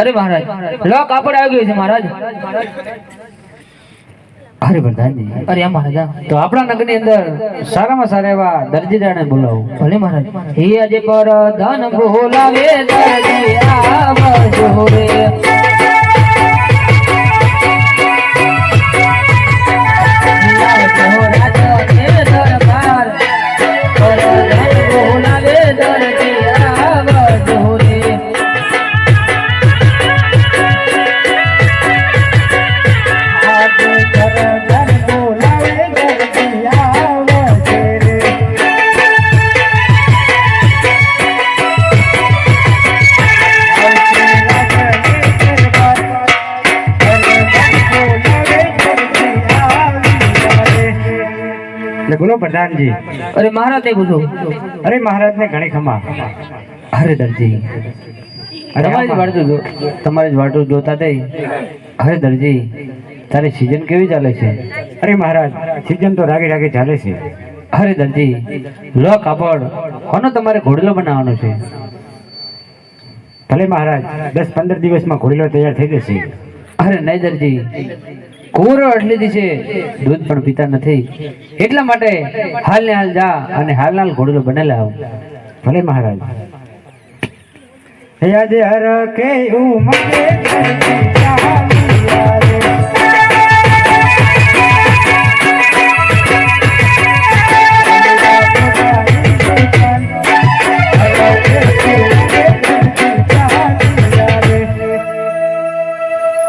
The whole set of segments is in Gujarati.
અરે મહારાજ લો કાપડ આવી ગયું છે, મહારાજ. અરે પ્રધાનજી, અરે આ મહારાજ તો આપણા નગરની અંદર સારામાં સારા એવા દરજીદારને બોલાવો. ભલે મહારાજ. હે આજે પર ધન બોલાવે, દરજી આવજો પ્રધાનજી. અરે મહારાજ તે પૂછો. અરે મહારાજને ઘણી ખમા. અરે દરજી. અરે જ વાળતું તમારે જ વાળતું જોતા તે અરે દરજી તારી સિઝન કેવી ચાલે છે? અરે મહારાજ સિઝન તો રાગે રાગે ચાલે છે. અરે દરજી લો કાપડ કોનો તમારે ઘોડલો બનાવવાનો છે? ભલે મહારાજ દસ પંદર દિવસમાં ઘોડીલો તૈયાર થઈ જશે. અરે નહીં દરજી કોરો એટલી છે. દૂધ પણ પીતા નથી. એટલા માટે હાલ ને હાલ જા અને હાલ હાલ ઘોડલો બનેલા આવ. ભલે મહારાજ. યાદ હર કે.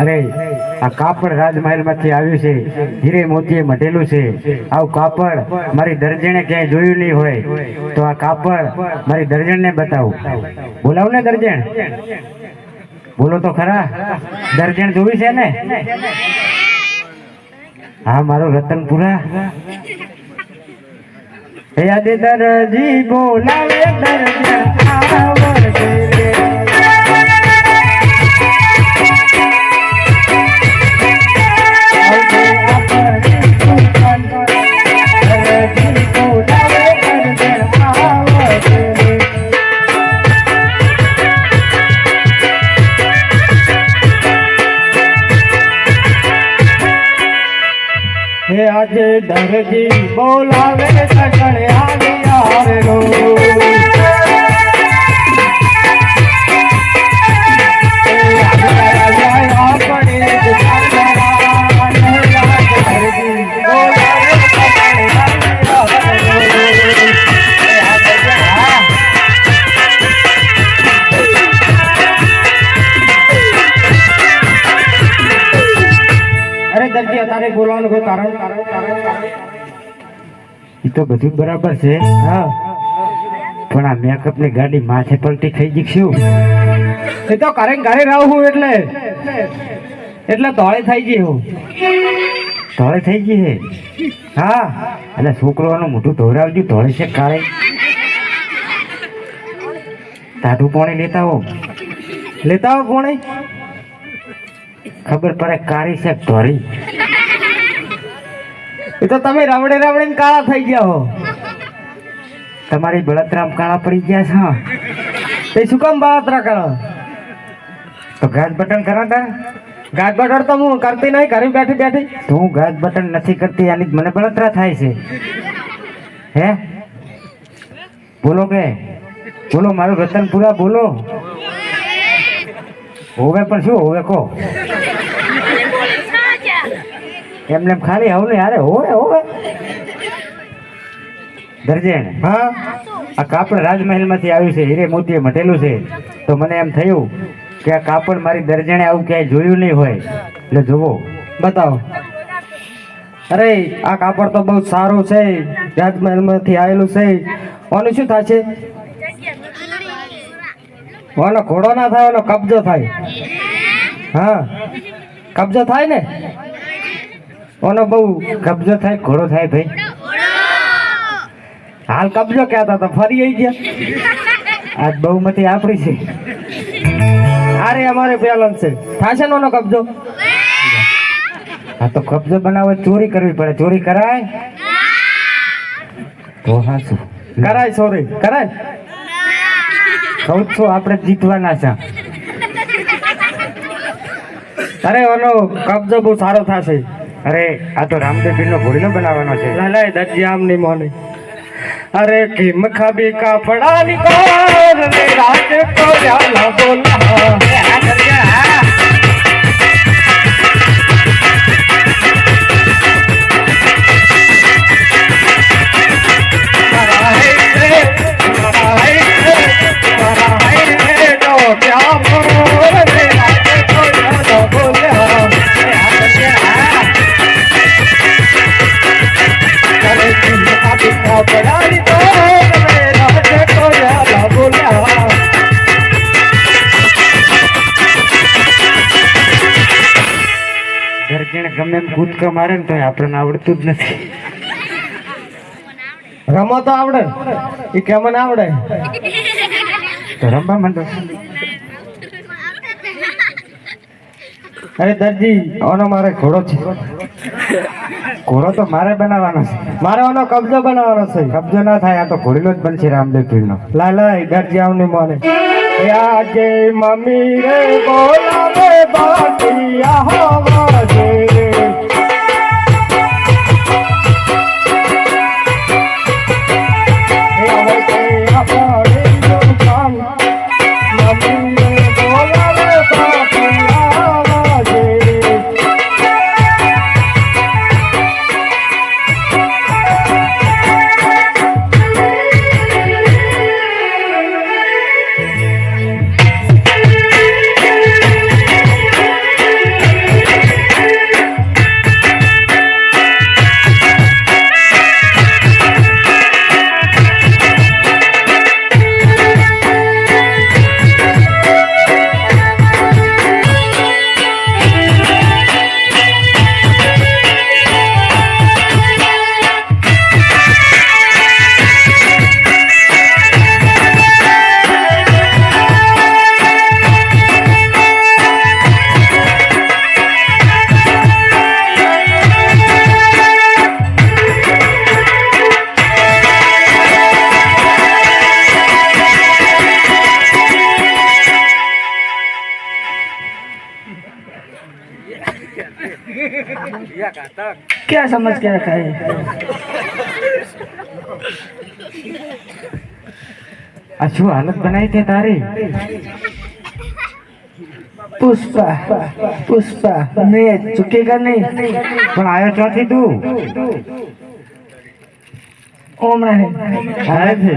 અરે આ કાપડ રાજમહેલમાંથી આવ્યું છે. હીરે મોતીએ મઢેલું છે. આવું કાપડ મારી દર્જણે ક્યાંય જોયું નહીં હોય. તો આ કાપડ મારી દર્જણને બતાવું. બોલાવું ને દર્જણ. બોલો તો ખરા. દર્જણ જોવી છે ને? હા, મારું રતનપુરા. યાદ દરજી, બોલાવે દર્જણ. આવડે આજે દરજી બોલાવે સગળે આવી આવે રો તારે બોલવાનું કોઈ તારણ એ તો બધું બરાબર છે. હા. પણ આ મેકઅપની ગાડી માથે પલટી થઈ ગઈ શું એ તો કારણ ઘરે રહું હું એટલે. એટલે ધોળે થઈ ગઈ હું. ધોળે થઈ ગઈ હે? હા. એટલે છોકરોનું મોઢું ધોરાવજો ધોળે છે કાળે. તાઢું પોણે લેતા હો લેતા હો પોણે? ખબર પડે કાળી છે ધોરી એ તો તમે રવડે રવડે કાળા થઈ ગયા હો. તમારી બળતરામ કાળા પડી ગયા છે તે શું કામ બળતરા કરો? તો ઘાસ બટન કરો ને ઘાસ બટન તો હું કરતી નહીં, ઘરે બેઠી બેઠી. તો હું ઘાસ બટન નથી કરતી, આની મને બળતરા થાય છે. હે? બોલો કે? બોલો, મારું રતન પૂરા બોલો. હોવે પણ શું હોવે કહો? એમને એમ ખાલી હવે અરે હોય હોવે. દરજેણ હા. આ કાપડ રાજમહેલમાંથી આવ્યું છે હીરે મોતીએ મટેલું છે. તો મને એમ થયું કે આ કાપડ મારી દરજણે આવું ક્યાંય જોયું નહીં હોય. એટલે જોવો બતાવો. અરે આ કાપડ તો બહુ સારું છે રાજમહેલમાંથી આવેલું છે. ઓનું શું થાય છે ઓનો ઘોડો ના થાય ઓનો કબજો થાય. હા. કબજો થાય ને? ઓનો બહુ કબજો થાય, ઘોડો થાય ભાઈ. હાલ કબજો કહેતા હતા, ફરી આવી ગયા. આજ બહુમતી આપણી છે. અરે અમારે બેલેન્સ છે. થાશે ને ઓનો કબજો? હા તો કબજો બનાવે ચોરી કરવી પડે. ચોરી કરાય? તો હા શું? કરાય સોરી કરાય? કહું છું આપણે જીતવાના છે. અરે, ઓનો કબજો બહુ સારો થશે. અરે આ તો રામદેવ નો ઘોડીનો બનાવવાનો છે. લાલાય દરજી આમ નહીં મોને. અરે કિમ ખાબી કાપડા ની નિકોર રે રાજ કો જાલા બોલા. દર્જણ ગમે એમ કૂદકા મારે ને તો આપણને આવડતું જ નથી. રમો તો આવડે. એ કેમ આવડે? તો રમવા માંડો. અરે દરજી ઓનો મારે ઘોડો છે. ઘોડો તો મારે બનાવવાનો છે. મારે ઓનો કબજો બનાવવાનો છે. કબજો ના થાય આ તો ઘોડીનો જ બનશે રામદેવ પીરનો. લાય લાય જાવ આવને મોને. આજે મમ્મી રે બોલાવે બાકી આવા क्या समझ के रखा है આ શું હાલત બનાવી તે તારી पुष्पा पुष्पा मैं झुकेगा नहीं પણ આવ્યો ચોથી તું ओम नहीं આવે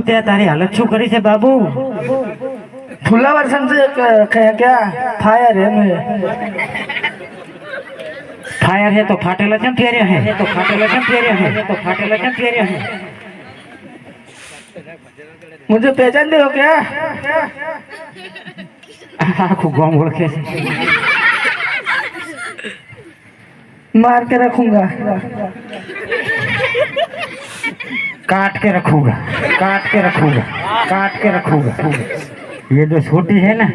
છે બાબુ ત્યાં તારી હાલત શું કરી છે બાબુ फुला वर्षन से क- क्या क्या फायर है मैं ફાયર હે તો ફાટેલા કેમ ફેર્યા હે તો ફાટેલા કેમ ફેર્યા હે તો ફાટેલા કેમ ફેર્યા હે मुझे पहचानते हो क्या આખું ગામ ઓળખે છે मार के रखूंगा काट के रखूंगा काट के रखूंगा काट के रखूंगा ये जो छोटी है ना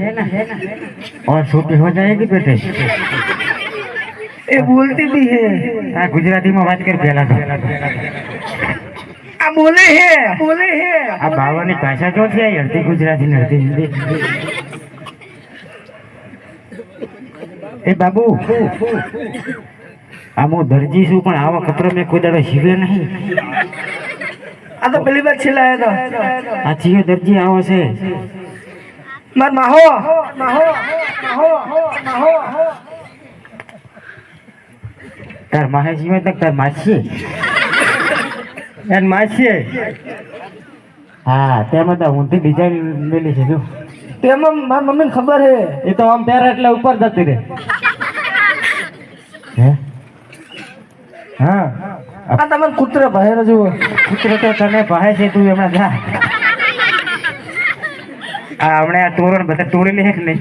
और छोटी हो जाएगी बेटे ये बोलती भी है આ ગુજરાતીમાં વાત કરી પહેલા તો आ बोले है बोले है આ બાવાની ભાષા જો છે આ અડધી ગુજરાતી ને અડધી હિન્દી એ બાબુ આમ હું દરજી છું પણ આવા કપડા મેં કોઈ દાડો સીવ્યો નહીં આ તો પહેલી વાર છેલ્લા આવ્યા તો આ જીઓ દરજી આવો છે. માર માહો. માહો માહો માહો તાર માહે મેં તક તાર માસી. એન માસી હા તેમાં તો ઊંધી ડિઝાઇન મેલી છે જો. તેમાં મારી મમ્મીને ખબર હે. એ તો આમ પહેરે એટલે ઉપર જતી રહે. હે? હા. આ તમને કૂતરા ભાઈ જુઓ. પુત્ર તો તને ભાઈ છે, તું હમણાં જા. આ હમણાં આ તોરણ બધા તોડી લે કે નહીં?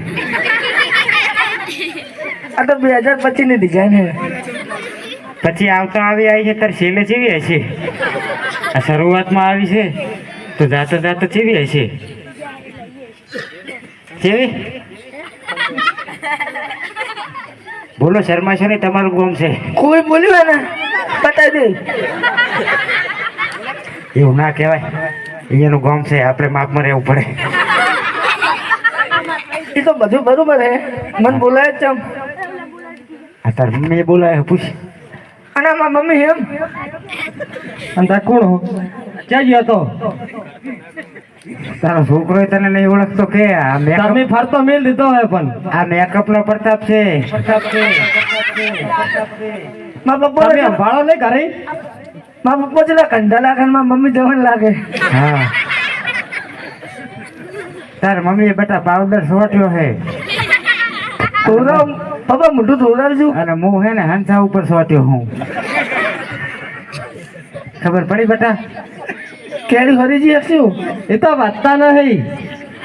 આ તો બે હજાર પચીસની ડિઝાઇન છે. પછી આવતા આવી આવી છે, તાર છેલ્લે ચીવી હશે. આ શરૂઆતમાં આવી છે, તો જાતો જાતો ચીવી હશે. ચીવી બોલો શર્મા છે ને તમારું ગોમ છે. કોઈ બોલ્યું ને બતાવી દે એવું ના કહેવાય. અહીંયાનું ગામ છે આપણે માપમાં રહેવું પડે. એ તો બધું બરોબર હે. મને બોલાય જ ચમ આ તાર મમ્મીએ બોલાય પૂછ. અને આમાં મમ્મી એમ. અને તાર કોણ હો? ક્યાં ગયો તો તારો છોકરો તને નહીં ઓળખતો કે? આ મેકઅપ તમે ફરતો મેલ દીધો હોય પણ. આ મેકઅપ નો પ્રતાપ છે. મારા પપ્પા તમે ભાડો નહીં કરે મારા પપ્પા જેટલા કંઢા લાગે મારા મમ્મી જવન લાગે. હા. તાર મમ્મીએ બેટા પાવડર સોટ્યો હે ધોરાવ પપ્પા મોઢું ધોરાવજો. અને હું હે ને હંસા ઉપર સોટ્યો હું. ખબર પડી બેટા? કેરી હરીજી હસ્યું એ તો વધતા નહીં.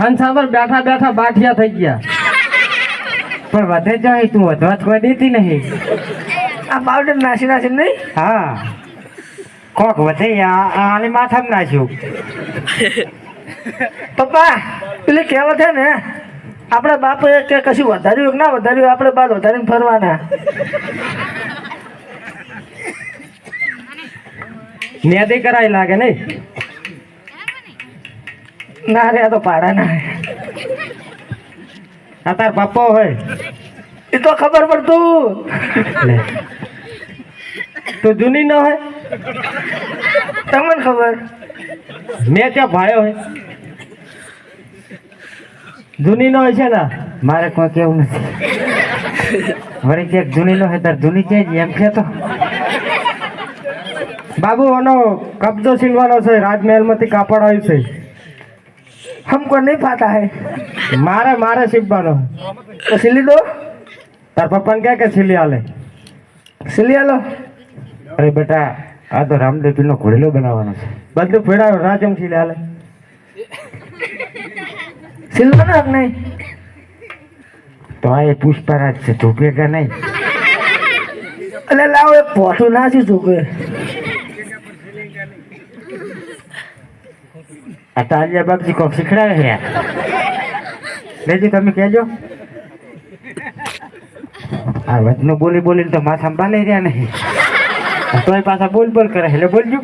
હંસાવર બેઠા બેઠા બાઠિયા થઈ ગયા. પણ વધે જાય તું વધવા જ કોઈ દેતી નહીં. આ પાવડર નાસી નાસી નહીં? હા. કોક વધે આને માથામાં નાખ્યું પપ્પા પેલી કહેવત છે ને આપણા બાપે કે કશું વધાર્યું ના વધાર્યું આપણે બાદ વધારીને ફરવાના. નેદી કરાય લાગે નહીં? ના રે આ તો પાડા ના આ તાર પપ્પો હોય. એ તો ખબર પડતું. તો જૂની ન હોય? તમને ખબર? મેં ત્યાં ભાળ્યો હોય. જૂની નો હોય છે ને? મારે કોઈ કેવું નથી. વળી કે જૂની ન હોય, તાર જૂની ક્યાં એમ છે તો. બાબુ, આનો કબજો છીનવાનો છે, રાજમહેલમાંથી કાપડ આવ્યું છે. હમકો નહીં પાતા હે. મારે મારે સીવવાનો તો સીલી દો. તાર પપ્પાને ક્યાં કે સીલી આલે? સીલી આલો. અરે બેટા, આ તો રામદેવ પીરનો ઘોડેલો બનાવવાનો છે. બધું ફેડાયો રાજમ છી લાલે સિલ્વર રાખ નહીં. તો આ એ પુષ્પરાજ છે, ઝૂકે કે નહીં? એટલે લાવો, એ પોતું ના છે ઝૂકે. આ તાલિયા બાપજી કોક શીખડાવે છે. લેજી, તમે કહેજો. આ વચનો બોલી બોલીને તો માથા સંભાળી રહ્યા નહીં. તો એ પાછા બોલ બોલ કરે એટલે બોલજો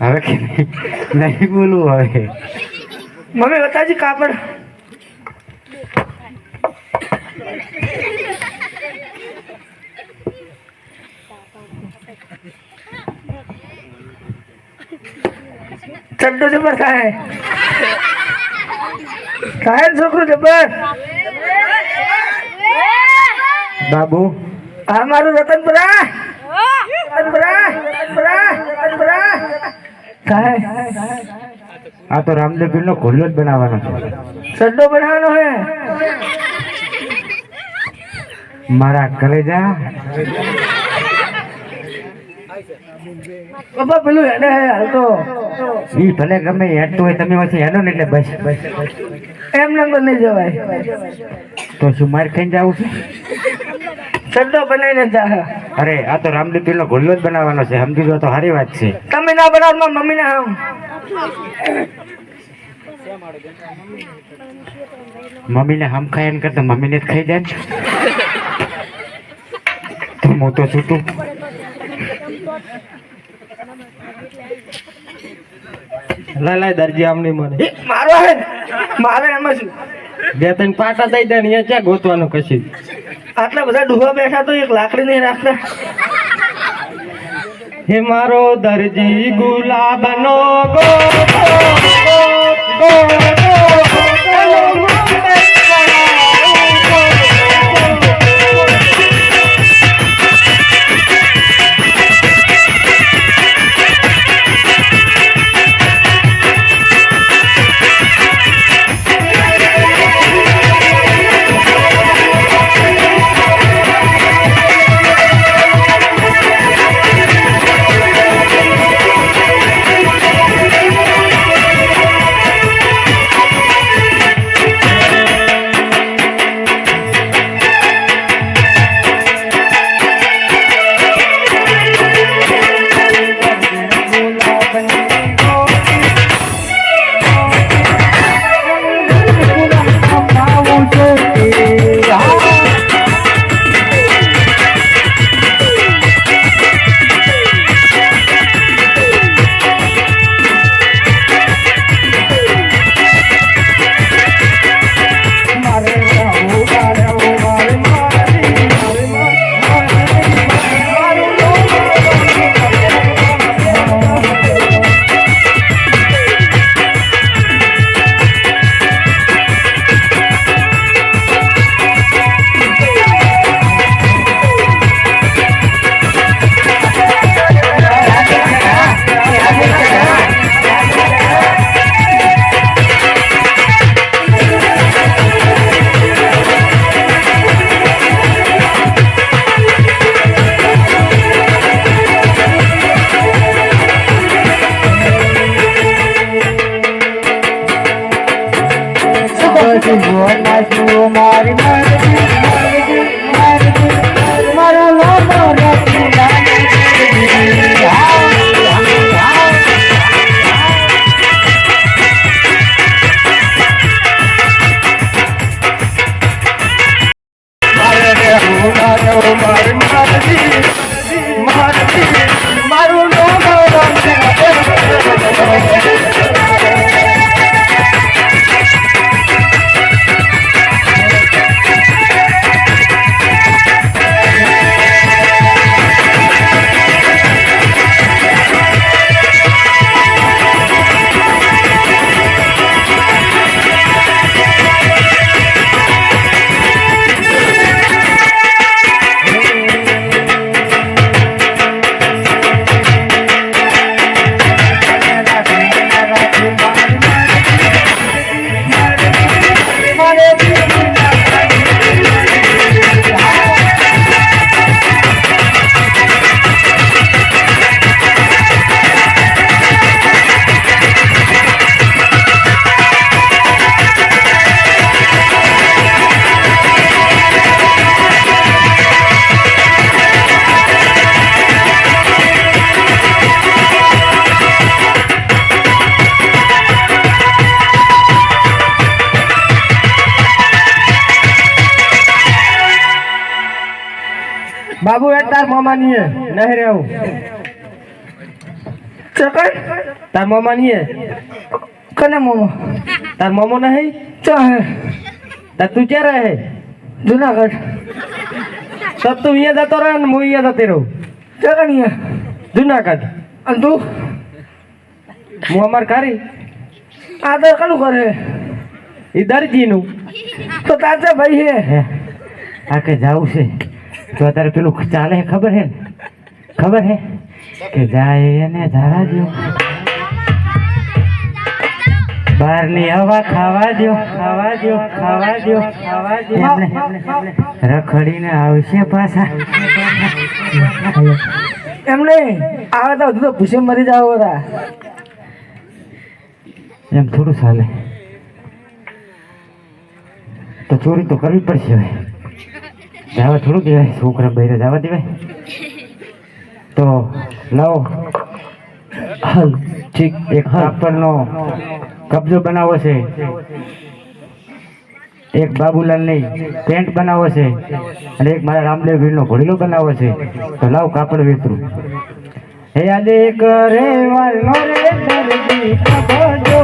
હવે નહીં બોલવું હવે મમ્મી બતાવજો કાપડ ચડ્ડો જબર થાય સાહેબ છોકરો જબર બાબુ. આ મારું રતનપુરા રતનપુરા રતનપુરા રતનપુરા કાય આ તો રામદેવ પીરનો ઘોડલો જ બનાવવાનો છે. સડ્ડો બનાવવાનો હે. મારા કલેજા. બાબા પેલું હેડે હે હાલ તો. ઈ ભલે ગમે હેઠતું હોય તમે પછી હેડો ને એટલે બસ. બસ એમ નંબર નહીં જવાય. તો શું માર ખાઈને જવું છે? ચડ્ડો બનાવીને જા. અરે આ તો રામદેવ પીરનો ગુલ્લો જ બનાવવાનો છે સમજી જો તો સારી વાત છે. તમે ના બનાવ મારી મમ્મી ના હમ મમ્મીને હમ ખાય એમ કરતા મમ્મીને જ ખાઈ જાય હું તો છૂટું. લાય લાય દરજી આમની મને. એ, મારો હે મારે એમ જ. બે ત્રણ પાટા દઈ દે ને અહીંયા ક્યાં ગોતવાનું કશી? આટલા બધા ડૂબા બેઠા તો એક લાકડી નહીં રાખતા. હે મારો દરજી ગુલાબનો ગો ગો, ગો, রে મામાની હે નહીં રહેવું ચકર તાર મામાની હે કને મોમો? તાર મામો નહીં? ચા હે. તું ક્યાં રહે જુનાગઢ. તો તું અહીંયા જતો રહે ને હું અહીંયા જતી રહું. ચકણીએ જુનાગઢ. અને તું? હું અમાર કારી. આ તો કનું કરે એ દરજીનું. તો તાજા ભાઈ હે. આ કે જાવું છે? તો અત્યારે પેલું ચાલે ખબર હે ને? ખબર હે? કે જાય એને ધારા દો બહારની હવા ખાવા દો ખાવા દો ખાવા દો ખાવા દો એમને રખડીને આવશે પાછા. એમ નહીં આવે તો હજુ તો ભૂસે મરી જાવ બધા. એમ થોડું ચાલે. તો ચોરી તો કરવી પડશે હવે. જવા થોડું કહેવાય છોકરા બહેરે જવા દેવાય તો લાવો. હાલ ઠીક એક કાપડનો કબજો બનાવો છે. એક બાબુલાલની પેન્ટ બનાવો છે. અને એક મારા રામદેવ વીરનો ઘોડીલો બનાવો છે. તો લાવ કાપડ વેતરું હે આદે કરે વાલો રે દર્દી કબજો